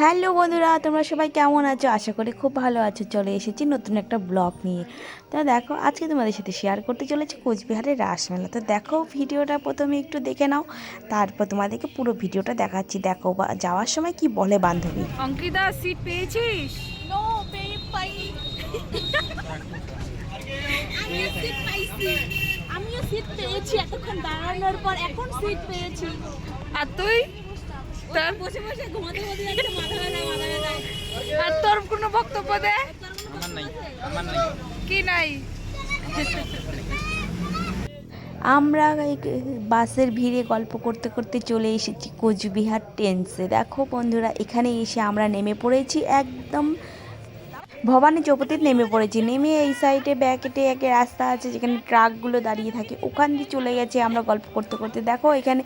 Hello বন্ধুরা তোমরা সবাই কেমন আছো? আশা করি খুব ভালো আছো। চলে এসেছি নতুন একটা ব্লগ নিয়ে। তো দেখো আজকে তোমাদের সাথে শেয়ার করতে চলেছি কোচবিহারের রাসমেলা। তো দেখো ভিডিওটা প্রথমে একটু দেখে নাও তারপর তোমাদেরকে পুরো ভিডিওটা দেখাচ্ছি। দেখো বা যাওয়ার সময় কি বলে বান্ধবী? অঙ্কিতা সিট পেয়েছিস? নো পাই। আমিও সিট আমিও সিট পেয়েছি। এতক্ষণ দাঁড়ানোর পর এখন সিট পেয়েছি। আর তুই? তোর বসে বসে ঘুমাতে ঘুমাতে যাচ্ছে মাথা ব্যথা মাথা ব্যথা। আর তোর কোনো বক্তব্য দে। কি নাই? আমরা বাসের ভিড়ে গল্প করতে করতে চলে এসেছি কোচবিহার টেন্সে। দেখো বন্ধুরা এখানে এসে আমরা নেমে পড়েছি একদম। ভবানী চৌপতিতে নেমে পড়েছি। নেমে এই সাইডে ব্যাকেটে এক রাস্তা আছে যেখানে ট্রাকগুলো দাঁড়িয়ে থাকে। ওখান দিয়ে চলে গেছে আমরা গল্প করতে করতে। দেখো এখানে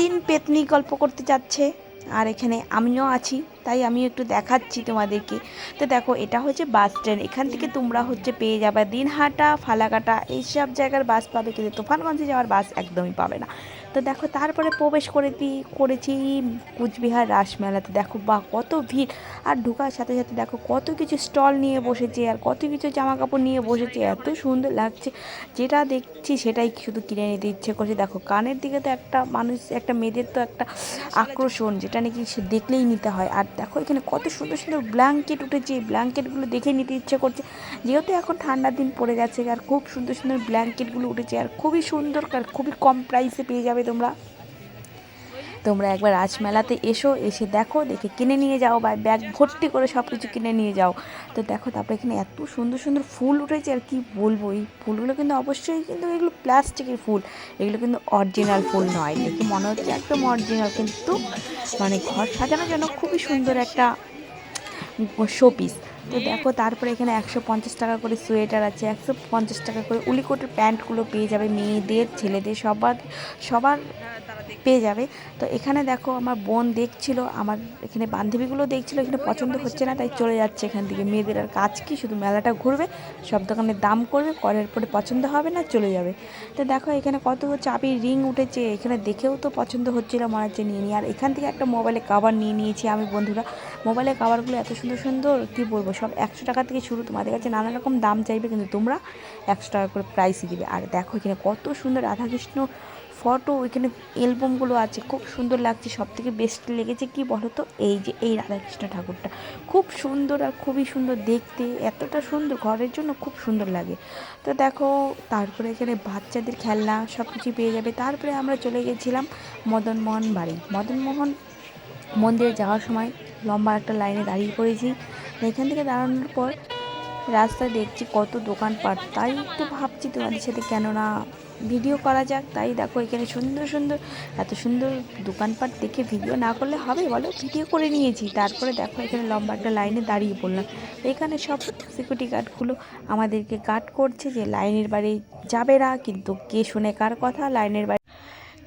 তিন পেতনি গল্প করতে যাচ্ছে আর এখানে আমিও আছি। তাই আমি একটু দেখাচ্ছি তোমাদেরকে। তো দেখো, এটা হচ্ছে বাস স্ট্যান্ড। এখান থেকে তোমরা হচ্ছে পেয়ে যাবে দিনহাটা, ফালাকাটা এইসব জায়গার বাস পাবে কিন্তু তুফানগঞ্জে যাওয়ার বাস একদমই পাবে না। তো দেখো, তারপরে প্রবেশ করে দিই করেছি কুচবিহার রাসমেলাতে দেখো, বা কত ভিড়। আর ঢোকার সাথে সাথে দেখো, কত কিছু স্টল নিয়ে বসেছে আর কত কিছু জামা কাপড় নিয়ে বসেছে। এত সুন্দর লাগছে। যেটা দেখছি সেটাই শুধু কিনে নিতে ইচ্ছে করছে। দেখো, কানের দিকে তো একটা মানুষ, একটা মেয়েদের তো একটা আকর্ষণ, যেটা নাকি সে দেখলেই নিতে হয়। আর দেখো এখানে কত সুন্দর সুন্দর ব্ল্যাঙ্কেট উঠেছে। এই ব্ল্যাঙ্কেটগুলো দেখে নিতে ইচ্ছে করছে। যেহেতু এখন ঠান্ডার দিন পড়ে গেছে আর খুব সুন্দর সুন্দর ব্ল্যাঙ্কেটগুলো উঠেছে আর খুবই সুন্দর আর খুবই কম প্রাইসে পেয়ে যাবে তোমরা। তোমরা একবার রাজমেলাতে এসো, এসে দেখো, দেখে কিনে নিয়ে যাও বা ব্যাগ ভর্তি করে সব কিছু কিনে নিয়ে যাও। তো দেখো তারপরে এখানে এত সুন্দর সুন্দর ফুল উঠেছে, আর কি বলব, এই ফুলগুলো কিন্তু অবশ্যই কিন্তু এগুলো প্লাস্টিকের ফুল, এগুলো কিন্তু অরিজিনাল ফুল নয়। দেখে মনে হচ্ছে একদম অরিজিনাল, কিন্তু মানে ঘর সাজানোর জন্য খুবই সুন্দর একটা শোপিস। তো দেখো তারপরে এখানে একশো পঞ্চাশ টাকা করে সোয়েটার আছে, একশো পঞ্চাশ টাকা করে উলিকোটের প্যান্টগুলো পেয়ে যাবে মেয়েদের, ছেলেদের, সবার সবার পেয়ে যাবে। তো এখানে দেখো আমার বোন দেখছিল আমার এখানে বান্ধবীগুলো দেখছিল এখানে পছন্দ হচ্ছে না তাই চলে যাচ্ছে এখান থেকে। মেয়েদের আর কাজ কি শুধু মেলাটা ঘুরবে সব দোকানে দাম করবে করার পরে পছন্দ হবে না চলে যাবে। তো দেখো এখানে কত চাবির রিং উঠেছে এখানে দেখেও তো পছন্দ হচ্ছিল মনে হচ্ছে নিয়ে নিই। আর এখান থেকে একটা মোবাইলে কাভার নিয়ে নিয়েছি আমি বন্ধুরা। মোবাইলের কাভারগুলো এত সুন্দর সুন্দর কী বলব সব একশো টাকা থেকে শুরু তোমাদের কাছে নানা রকম দাম চাইবে কিন্তু তোমরা একশো টাকা করে প্রাইসই দিবে। আর দেখো এখানে কত সুন্দর রাধাকৃষ্ণ ফটো ওইখানে অ্যালবামগুলো আছে, খুব সুন্দর লাগছে সব থেকে বেস্ট লেগেছে কি বলো তো এই যে, এই রাধাকৃষ্ণ ঠাকুরটা। খুব সুন্দর আর খুবই সুন্দর দেখতে, এতটা সুন্দর, ঘরের জন্য খুব সুন্দর লাগে। তো দেখো, তারপরে এখানে বাচ্চাদের খেলনা সব কিছু পেয়ে যাবে। তারপরে আমরা চলে গেছিলাম মদনমোহন বাড়ি। মদনমোহন মন্দিরে যাওয়ার সময় লম্বা একটা লাইনে দাঁড়িয়ে পড়েছি। এখান থেকে দাঁড়ানোর পর রাস্তায় দেখছি কত দোকানপাট। তাই একটু ভাবছি তোমাদের সাথে কেননা ভিডিও করা যাক। তাই দেখো এখানে সুন্দর সুন্দর, এত সুন্দর দোকানপাট দেখে ভিডিও না করলে হবে? বলো ভিডিও করে নিয়েছি। তারপরে দেখো এখানে লম্বা একটা লাইনে দাঁড়িয়ে পড়লাম। এখানে সব সিকিউরিটি গার্ডগুলো আমাদেরকে গার্ড করছে যে লাইনের বাড়ি যাবে না। কিন্তু কে শুনে কার কথা? লাইনের বাড়ি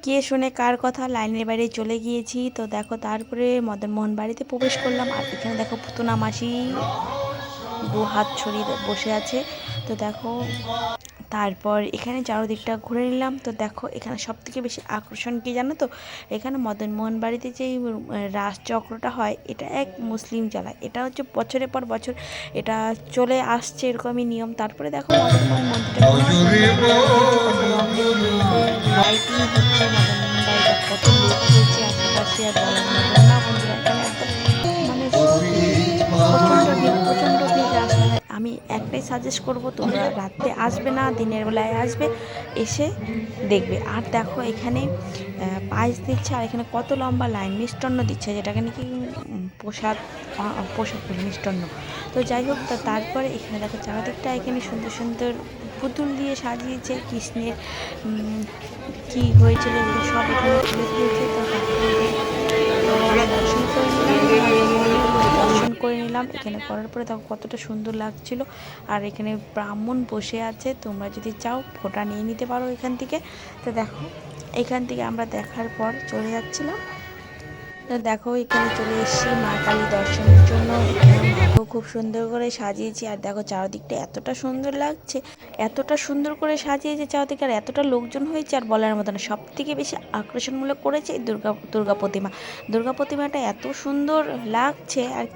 কে শুনে কার কথা? লাইনের বাইরে চলে গিয়েছি। তো দেখো তারপরে মদনমোহন বাড়িতে প্রবেশ করলাম। আর এখানে দেখো পুতনা মাসি। দু হাত ছড়িয়ে বসে আছে। তো দেখো, তারপর এখানে চারোদিকটা ঘুরে নিলাম। তো দেখো, এখানে সব থেকে বেশি আকর্ষণ কি জানো তো? এখানে মদন মোহন বাড়িতে যেই রাসচক্রটা হয়, এটা এক মুসলিম চালায় এটা হচ্ছে বছরের পর বছর এটা চলে আসছে এরকমই নিয়ম। তারপরে দেখো, মদনমোহন মন্দিরটা লাইটিং হচ্ছে মদনমোহন বাড়িটা কত একটাই সাজেস্ট করব, তোমরা রাত্রে আসবে না, দিনের বেলায় আসবে, এসে দেখবে। আর দেখো এখানে পায়েস দিচ্ছে, আর এখানে কত লম্বা লাইন মিষ্টান্ন দিচ্ছে, যেটাকে নাকি প্রসাদ বলে, মিষ্টান্ন। তো যাই হোক, তা তারপরে এখানে দেখো চারিদিকটা এখানে সুন্দর সুন্দর পুতুল দিয়ে সাজিয়েছে, কৃষ্ণের কি হয়েছিল সব এখানে তুলে দিয়েছে তো নিলাম এখানে করার পরে তখন কতটা সুন্দর লাগছিল। আর এখানে ব্রাহ্মণ বসে আছে, তোমরা যদি চাও ফোটা নিয়ে নিতে পারো এখান থেকে। তো দেখো, এখান থেকে আমরা দেখার পর চলে যাচ্ছিলাম। তো দেখো, এখানে চলে এসেছি মা কালী দর্শনের জন্য। মাকেও খুব সুন্দর করে সাজিয়েছি। আর দেখো, চারদিকটা এতটা সুন্দর লাগছে, এতটা সুন্দর করে সাজিয়েছে চারদিকে, আর এতটা লোকজন হয়েছে আর বলার মতো না। সব থেকে বেশি আকর্ষণমূলক করেছে এই দুর্গা দুর্গা প্রতিমা। দুর্গা প্রতিমাটা এত সুন্দর লাগছে, আর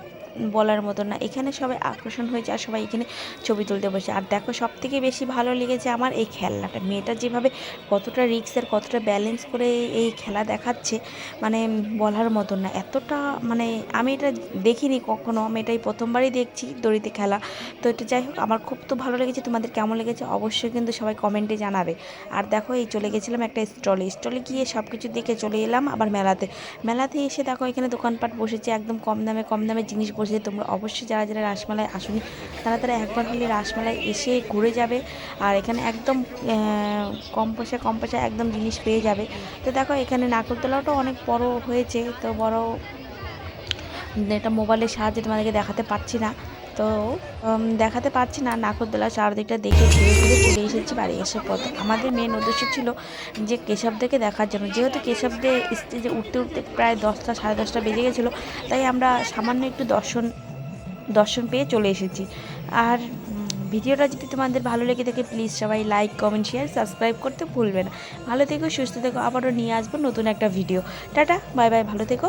বলার মতো না। এখানে সবাই আকর্ষণ হয়েছে আর সবাই এখানে ছবি তুলতে বসে আর দেখো সব থেকে বেশি ভালো লেগেছে আমার এই খেলনাটা। মেয়েটা যেভাবে কতটা রিক্সের কতটা ব্যালেন্স করে এই খেলা দেখাচ্ছে মানে বলার মতো না। এতটা মানে আমি এটা দেখিনি কখনো। আমি এটাই প্রথমবারই দেখছি দড়িতে খেলা। তো এটা যাই হোক, আমার খুব তো ভালো লেগেছে। তোমাদের কেমন লেগেছে অবশ্যই কিন্তু সবাই কমেন্টে জানাবে। আর দেখো, এই চলে গেছিলাম একটা স্টলে স্টলে গিয়ে সব কিছু দেখে চলে এলাম আবার মেলাতে। মেলাতে এসে দেখো, এখানে দোকানপাট বসেছে, একদম কম দামে কম দামে জিনিস বসেছে তোমরা অবশ্যই যারা যারা রাসমেলায় আসুনি, তারা তারা একবার হলে রাসমালায় এসে ঘুরে যাবে আর এখানে একদম কম পয়সা কম পয়সা একদম জিনিস পেয়ে যাবে। তো দেখো, এখানে নাগরদোলাটাও অনেক বড় হয়েছে, তো বড় এটা মোবাইলের সাহায্যে তোমাদেরকে দেখাতে পারছি না। তো দেখাতে পারছি না, নাগরদোলা চারদিকটা দেখে ঘুরে ঘুরে চলে এসেছি বাড়ি আসার পথে। আমাদের মেন উদ্দেশ্য ছিল যে কেশবদেরকে দেখার জন্য। যেহেতু কেশবদের স্টেজে উঠতে উঠতে প্রায় দশটা, সাড়ে দশটা বেজে গেছিল, তাই আমরা সামান্য একটু দর্শন দর্শন পেয়ে চলে এসেছি। আর ভিডিওটা যদি তোমাদের ভালো লেগে থাকে প্লিজ সবাই লাইক কমেন্ট শেয়ার সাবস্ক্রাইব করতে ভুলবে না। ভালো থেকো, সুস্থ থেকো, আবারও নিয়ে আসব নতুন একটা ভিডিও টাটা বাই বাই ভালো থেকো।